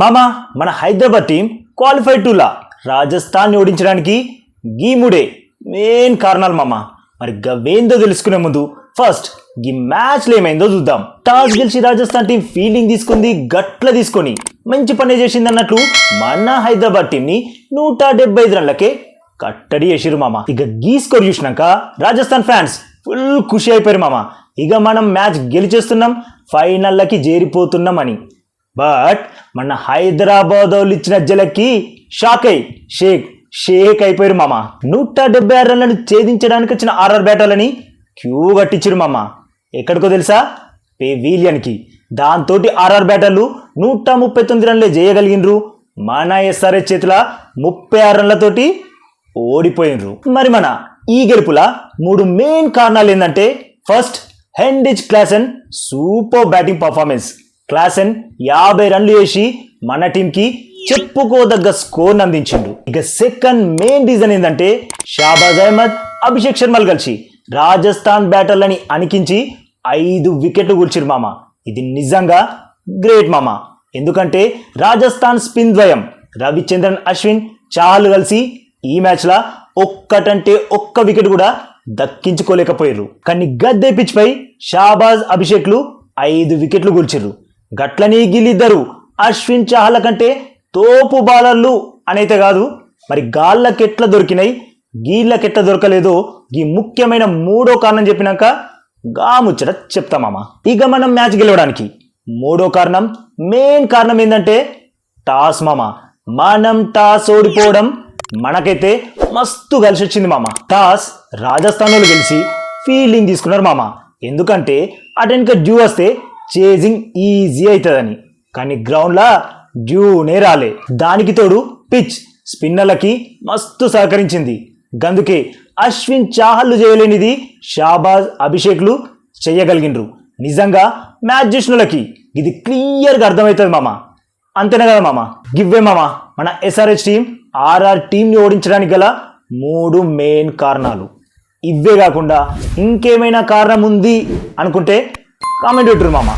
మామా మన Hyderabad team qualify టులా? రాజస్థాన్ని ఓడించడానికి గీముడే మెయిన్ కారణాలు మామ. మరి గవేందో తెలుసుకునే ముందు ఫస్ట్ ఈ మ్యాచ్లో ఏమైందో చూద్దాం. టాస్ గెలిచి రాజస్థాన్ టీం ఫీల్డింగ్ తీసుకుంది గట్ల తీసుకొని మంచి పని చేసింది అన్నట్లు మన హైదరాబాద్ టీంని నూట డెబ్బై ఐదు రన్లకే కట్టడి చేసిరు మామ. ఇక గీ స్కోర్ చూసినాక రాజస్థాన్ ఫ్యాన్స్ ఫుల్ ఖుషి అయిపోయారు మామ. ఇక మనం మ్యాచ్ గెలిచేస్తున్నాం ఫైనల్లకి చేరిపోతున్నాం అని బట్ మన హైదరాబాద్ వాళ్ళు ఇచ్చిన జలకి షాక్ అయ్యి షేక్ షేక్ అయిపోయారు మామ. నూట డెబ్బై ఆరు రన్లను ఛేదించడానికి వచ్చిన ఆర్ఆర్ బ్యాటర్లని క్యూ కట్టించారు మామ. ఎక్కడికో తెలుసా? పెవీలియన్కి. దాంతో ఆర్ఆర్ బ్యాటర్లు నూట ముప్పై తొమ్మిది రన్లే చేయగలిగినరు మన ఎస్ఆర్ఎస్ చేతుల ముప్పై ఆరు రన్లతోటి ఓడిపోయినరు. మరి మన ఈ గెలుపుల మూడు మెయిన్ కారణాలు ఏంటంటే first హెండిజ్ Klaasen super batting performance Klaasen యాభై రన్లు వేసి మన టీంకి చెప్పుకోదగ్గ స్కోర్ అందించిండు. ఇక సెకండ్ మెయిన్ రీజన్ ఏంటంటే షాబాజ్ అహ్మద్ అభిషేక్ శర్మలు కలిసి రాజస్థాన్ బ్యాటర్లని అణికించి ఐదు వికెట్లు కూల్చిరు మామ. ఇది నిజంగా గ్రేట్ మామ. ఎందుకంటే రాజస్థాన్ స్పిన్ ద్వయం రవిచంద్రన్ అశ్విన్ చాలు కలిసి ఈ మ్యాచ్లో ఒక్కటంటే ఒక్క వికెట్ కూడా దక్కించుకోలేకపోయారు కానీ గద్దె పిచ్ పై షాబాజ్ అభిషేక్లు ఐదు వికెట్లు కూల్చిర్రు గట్లనీ గిల్లిద్దరు అశ్విన్ చాహల కంటే తోపు బాలర్లు అనైతే కాదు. మరి గాళ్ళకెట్ల దొరికినాయి గీళ్ళకెట్ల దొరకలేదో? ఈ ముఖ్యమైన మూడో కారణం చెప్పినాక గా ముచ్చట చెప్తామమ్మా ఇక మనం మ్యాచ్ గెలవడానికి. మూడో కారణం మెయిన్ కారణం ఏంటంటే టాస్ మామ. మనం టాస్ ఓడిపోవడం మనకైతే మస్తు కలిసి వచ్చింది మామ. టాస్ రాజస్థాన్లో గెలిచి ఫీల్డింగ్ తీసుకున్నారు మామ. ఎందుకంటే అటెన్క డ్యూ వస్తే చేజింగ్ ఈజీ అవుతుందని కానీ గ్రౌండ్లా డ్యూనే రాలే. దానికి తోడు పిచ్ స్పిన్నర్లకి మస్తు సహకరించింది. గందుకే అశ్విన్ చాహల్లు చేయలేనిది షాబాజ్ అభిషేక్లు చేయగలిగినరు నిజంగా మ్యాచ్ చూసినోళ్ళకి ఇది క్లియర్గా అర్థమవుతుంది మామ. అంతేనా కదా మామ? గివ్వే మామ. మన ఎస్ఆర్హెచ్ టీం ఆర్ఆర్ టీంని ఓడించడానికి గల మూడు మెయిన్ కారణాలు. ఇవే కాకుండా ఇంకేమైనా కారణం ఉంది అనుకుంటే காமெண்ட் விட்டுருமாமா